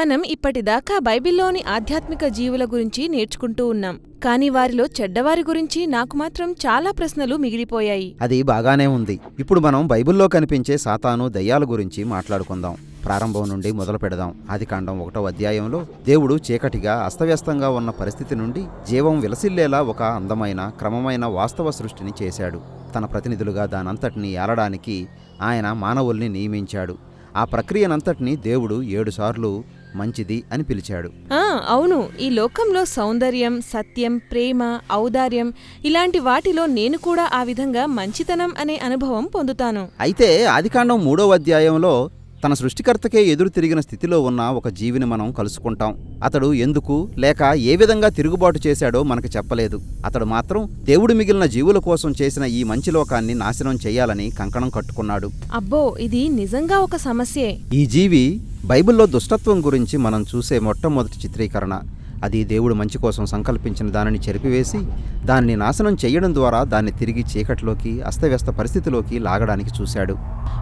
మనం ఇప్పటిదాకా బైబిల్లోని ఆధ్యాత్మిక జీవుల గురించి నేర్చుకుంటూ ఉన్నాం. కానీ వారిలో చెడ్డవారి గురించి నాకు మాత్రం చాలా ప్రశ్నలు మిగిలిపోయాయి. అది బాగానే ఉంది. ఇప్పుడు మనం బైబిల్లో కనిపించే సాతాను దయ్యాల గురించి మాట్లాడుకుందాం. ప్రారంభం నుండి మొదలు పెడదాం. ఆదికాండం ఒకటో అధ్యాయంలో దేవుడు చీకటిగా అస్తవ్యస్తంగా ఉన్న పరిస్థితి నుండి జీవం విలసిల్లేలా ఒక అందమైన క్రమమైన వాస్తవ సృష్టిని చేశాడు. తన ప్రతినిధులుగా దానంతటిని ఏలడానికి ఆయన మానవుల్ని నియమించాడు. ఆ ప్రక్రియనంతటిని దేవుడు ఏడుసార్లు మంచిది అని పిలిచాడు. ఆ అవును. ఈ లోకంలో సౌందర్యం సత్యం ప్రేమ ఔదార్యం ఇలాంటి వాటిలో నేను కూడా ఆ విధంగా మంచితనం అనే అనుభవం పొందుతాను. అయితే ఆదికాండం మూడో అధ్యాయంలో తన సృష్టికర్తకే ఎదురు తిరిగిన స్థితిలో ఉన్న ఒక జీవిని మనం కలుసుకుంటాం. అతడు ఎందుకు లేక ఏ విధంగా తిరుగుబాటు చేశాడో మనకు చెప్పలేదు. అతడు మాత్రం దేవుడు మిగిలిన జీవుల కోసం చేసిన ఈ మంచి లోకాన్ని నాశనం చేయాలని కంకణం కట్టుకున్నాడు. అబ్బో ఇది నిజంగా ఒక సమస్యే. ఈ జీవి బైబిల్లో దుష్టత్వం గురించి మనం చూసే మొట్టమొదటి చిత్రీకరణ. అది దేవుడు మంచి కోసం సంకల్పించిన దానిని చెరిపివేసి దానిని నాశనం చేయడం ద్వారా దాన్ని తిరిగి చీకటిలోకి అస్తవ్యస్త పరిస్థితిలోకి లాగడానికి చూశాడు.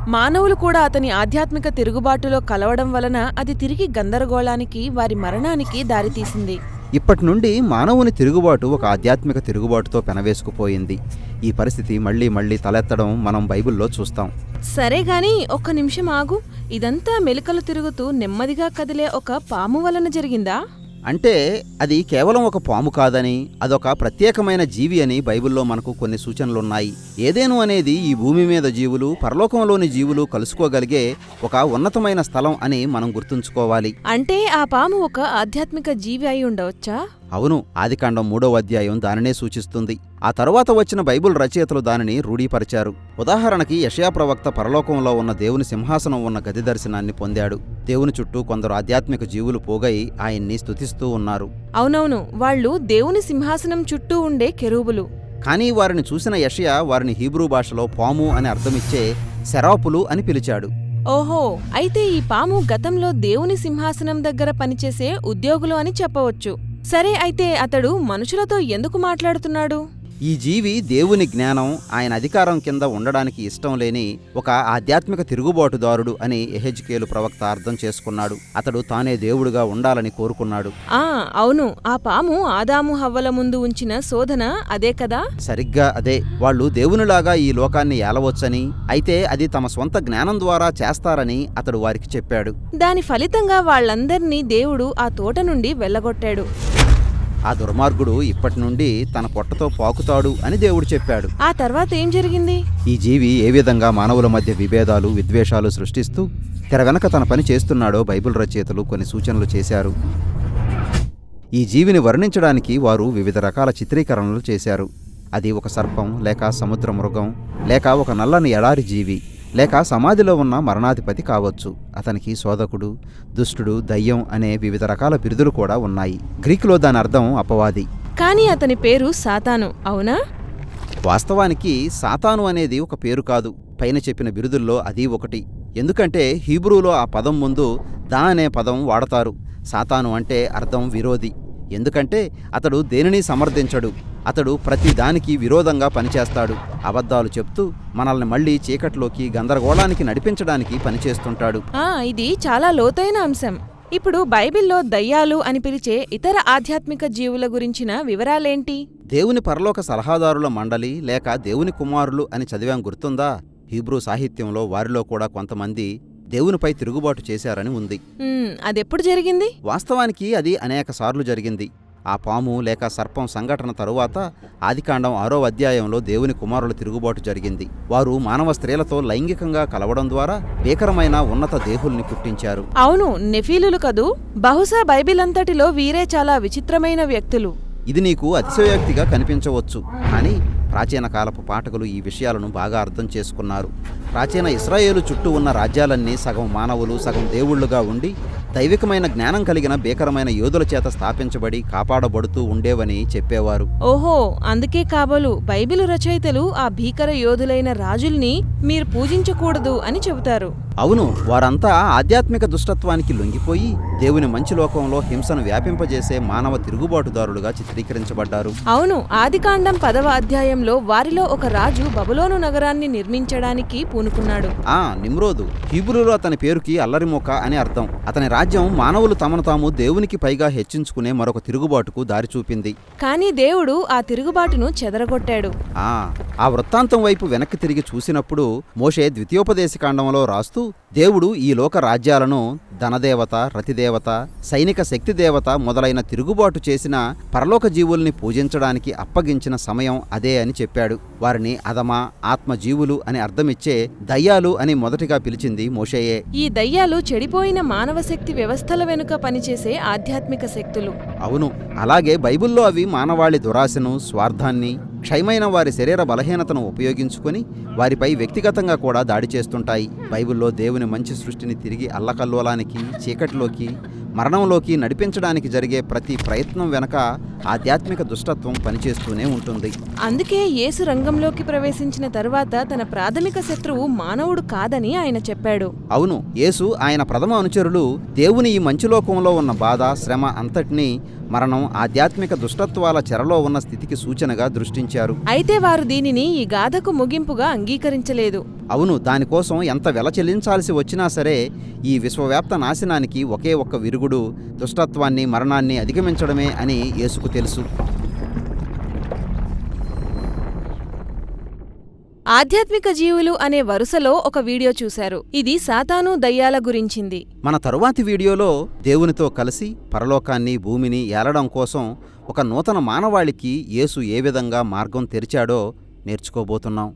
మానవులు కూడా అతని ఆధ్యాత్మిక తిరుగుబాటులో కలవడం వలన అది తిరిగి గందరగోళానికి వారి మరణానికి దారితీసింది. ఇప్పటి నుండి మానవుని తిరుగుబాటు ఒక ఆధ్యాత్మిక తిరుగుబాటుతో పెనవేసుకుపోయింది. ఈ పరిస్థితి మళ్ళీ మళ్ళీ తలెత్తడం మనం బైబిల్లో చూస్తాం. సరే గాని ఒక్క నిమిషం ఆగు. ఇదంతా మెలికలు తిరుగుతూ నెమ్మదిగా కదిలే ఒక పాము వలన జరిగిందా? అంటే అది కేవలం ఒక పాము కాదని అదొక ప్రత్యేకమైన జీవి అని బైబిల్లో మనకు కొన్ని సూచనలున్నాయి. ఏదేను అనేది ఈ భూమి మీద జీవులు పరలోకంలోని జీవులు కలుసుకోగలిగే ఒక ఉన్నతమైన స్థలం అని మనం గుర్తుంచుకోవాలి. అంటే ఆ పాము ఒక ఆధ్యాత్మిక జీవి అయి ఉండవచ్చా? అవును ఆదికాండం మూడవ అధ్యాయం దానినే సూచిస్తుంది. ఆ తరువాత వచ్చిన బైబిల్ రచయితలు దానిని రూఢీపరిచారు. ఉదాహరణకి యషయా ప్రవక్త పరలోకంలో ఉన్న దేవుని సింహాసనం ఉన్న గది దర్శనాన్ని పొందాడు. దేవుని చుట్టూ కొందరు ఆధ్యాత్మిక జీవులు పోగై ఆయన్ని స్తుతిస్తూ ఉన్నారు. అవునవును వాళ్ళు దేవుని సింహాసనం చుట్టూ ఉండే కెరూబులు. కానీ వారిని చూసిన యషయా వారిని హీబ్రూ భాషలో పాము అని అర్థమిచ్చే శరాపులు అని పిలిచాడు. ఓహో అయితే ఈ పాము గతంలో దేవుని సింహాసనం దగ్గర పనిచేసే ఉద్యోగులు అని చెప్పవచ్చు. సరే అయితే అతడు మనుషులతో ఎందుకు మాట్లాడుతున్నాడు? ఈ జీవి దేవుని జ్ఞానం ఆయన అధికారం కింద ఉండడానికి ఇష్టం లేని ఒక ఆధ్యాత్మిక తిరుగుబాటుదారుడు అని ఎహెజ్కేలు ప్రవక్త అర్థం చేసుకున్నాడు. అతడు తానే దేవుడుగా ఉండాలని కోరుకున్నాడు. ఆ అవును. ఆ పాము ఆదాము హవ్వల ముందు ఉంచిన శోధన అదే కదా? సరిగ్గా అదే. వాళ్ళు దేవునిలాగా ఈ లోకాన్ని ఏలవచ్చని అయితే అది తమ స్వంత జ్ఞానం ద్వారా చేస్తారని అతడు వారికి చెప్పాడు. దాని ఫలితంగా వాళ్ళందర్నీ దేవుడు ఆ తోట నుండి వెళ్ళగొట్టాడు. ఆ దుర్మార్గుడు ఇప్పటి నుండి తన పొట్టతో పాకుతాడు అని దేవుడు చెప్పాడు. ఆ తర్వాత ఏం జరిగింది? ఈ జీవి ఏ విధంగా మానవుల మధ్య విభేదాలు విద్వేషాలు సృష్టిస్తూ తెర వెనక తన పని చేస్తున్నాడో బైబిల్ రచయితలు కొన్ని సూచనలు చేశారు. ఈ జీవిని వర్ణించడానికి వారు వివిధ రకాల చిత్రీకరణలు చేశారు. అది ఒక సర్పం లేక సముద్ర మృగం లేక ఒక నల్లని ఎడారి జీవి. లేక సమాధిలో ఉన్న మరణాధిపతి కావచ్చు. అతనికి శోధకుడు దుష్టుడు దయ్యం అనే వివిధ రకాల బిరుదులు కూడా ఉన్నాయి. గ్రీకులో దాని అర్థం అపవాది. కానీ అతని పేరు సాతాను అవునా? వాస్తవానికి సాతాను అనేది ఒక పేరు కాదు. పైన చెప్పిన బిరుదుల్లో అది ఒకటి. ఎందుకంటే హీబ్రూలో ఆ పదం ముందు దా అనే పదం వాడతారు. సాతాను అంటే అర్థం విరోధి. ఎందుకంటే అతడు దేనిని సమర్థించడు. అతడు ప్రతి దానికి విరోధంగా పనిచేస్తాడు. అబద్ధాలు చెప్తూ మనల్ని మళ్ళీ చీకట్లోకి గందరగోళానికి నడిపించడానికి పనిచేస్తుంటాడు. ఆ ఇది చాలా లోతైన అంశం. ఇప్పుడు బైబిల్లో దయ్యాలు అని పిలిచే ఇతర ఆధ్యాత్మిక జీవుల గురించిన వివరాలేంటి? దేవుని పరలోక సలహాదారుల మండలి లేక దేవుని కుమారులు అని చదివాం గుర్తుందా? హీబ్రూ సాహిత్యంలో వారిలో కూడా కొంతమంది దేవునిపై తిరుగుబాటు చేశారని ఉంది. అదెప్పుడు జరిగింది? వాస్తవానికి అది అనేక సార్లు జరిగింది. ఆ పాము లేక సర్పం సంఘటన తరువాత ఆదికాండం ఆరో అధ్యాయంలో దేవుని కుమారుల తిరుగుబాటు జరిగింది. వారు మానవ స్త్రీలతో లైంగికంగా కలవడం ద్వారా భీకరమైన ఉన్నత దేహుల్ని పుట్టించారు. అవును నెఫీలులు కదూ? బహుశా బైబిల్ అంతటిలో వీరే చాలా విచిత్రమైన వ్యక్తులు. ఇది నీకు అతిశయోక్తిగా కనిపించవచ్చు కానీ ప్రాచీన కాలపు పాఠకులు ఈ విషయాలను బాగా అర్థం చేసుకున్నారు. ప్రాచీన ఇస్రాయేలు చుట్టూ ఉన్న రాజ్యాలన్నీ సగం మానవులు సగం దేవుళ్ళుగా ఉండి దైవికమైన జ్ఞానం కలిగిన భీకరమైన యోధుల చేత స్థాపించబడి కాపాడబడుతూ ఉండేవని చెప్పేవారు. ఓహో అందుకే కాబోలు బైబిలు రచయితలు ఆ భీకర యోధులైన రాజుల్ని మీరు పూజించకూడదు అని చెబుతారు. అవును వారంతా ఆధ్యాత్మిక దుష్టత్వానికి లొంగిపోయి దేవుని మంచి లోకంలో హింసను వ్యాపింపజేసే మానవ తిరుగుబాటుదారులుగా చిత్రీకరించబడ్డారు. అవును ఆదికాండం పదవ అధ్యాయంలో వారిలో ఒక రాజు బబులోను నగరాన్ని నిర్మించడానికి పూనుకున్నాడు. ఆ నిమ్రోదు హీబ్రూలో అతని పేరుకి అల్లరిమొక అని అర్థం. అతని రాజ్యం మానవులు తమను తాము దేవునికి పైగా హెచ్చించుకునే మరొక తిరుగుబాటుకు దారి చూపింది కానీ దేవుడు ఆ తిరుగుబాటును చెదరగొట్టాడు. ఆ ఆ వృత్తాంతం వైపు వెనక్కి తిరిగి చూసినప్పుడు మోషే ద్వితీయోపదేశకాండంలో రాస్తూ దేవుడు ఈ లోక రాజ్యాలను ధనదేవత రతిదేవత సైనిక శక్తి దేవత మొదలైన తిరుగుబాటు చేసిన పరలోక జీవుల్ని పూజించడానికి అప్పగించిన సమయం అదే అని చెప్పాడు. వారిని అదమ ఆత్మజీవులు అని అర్థమిచ్చే దయ్యాలు అని మొదటిగా పిలిచింది మోషేయే. ఈ దయ్యాలు చెడిపోయిన మానవ శక్తి వ్యవస్థల వెనుక పనిచేసే ఆధ్యాత్మిక శక్తులు. అవును అలాగే బైబిల్లో అవి మానవాళి దురాశను స్వార్థాన్ని క్షయమైన వారి శరీర బలహీనతను ఉపయోగించుకొని వారిపై వ్యక్తిగతంగా కూడా దాడి చేస్తుంటాయి. బైబిల్లో దేవుని మంచి సృష్టిని తిరిగి అల్లకల్లోలానికి చీకటిలోకి మరణంలోకి నడిపించడానికి జరిగే ప్రతి ప్రయత్నం వెనక ఆధ్యాత్మిక దుష్టత్వం పనిచేస్తూనే ఉంటుంది. అందుకే యేసు రంగంలోకి ప్రవేశించిన తరువాత తన ప్రాథమిక శత్రువు మానవుడు కాదని ఆయన చెప్పాడు. అవును యేసు ఆయన ప్రథమ అనుచరులు దేవుని ఈ మంచి లోకంలో ఉన్న బాధ శ్రమ అంతటినీ మరణం ఆధ్యాత్మిక దుష్టత్వాల చెరలో ఉన్న స్థితికి సూచనగా దృష్టించారు. అయితే వారు దీనిని ఈ గాథకు ముగింపుగా అంగీకరించలేదు. అవును దానికోసం ఎంత వెల చెల్లించాల్సి వచ్చినా సరే ఈ విశ్వవ్యాప్త నాశనానికి ఒకే ఒక్క విరుగుడు దుష్టత్వాన్ని మరణాన్ని అధిగమించడమే అని యేసుకు తెలుసు. ఆధ్యాత్మిక జీవులు అనే వరుసలో ఒక వీడియో చూశారు. ఇది సాతాను దయ్యాల గురించింది. మన తరువాతి వీడియోలో దేవునితో కలిసి పరలోకాన్ని భూమిని ఏలడం కోసం ఒక నూతన మానవాళికి యేసు ఏ విధంగా మార్గం తెరిచాడో నేర్చుకోబోతున్నాం.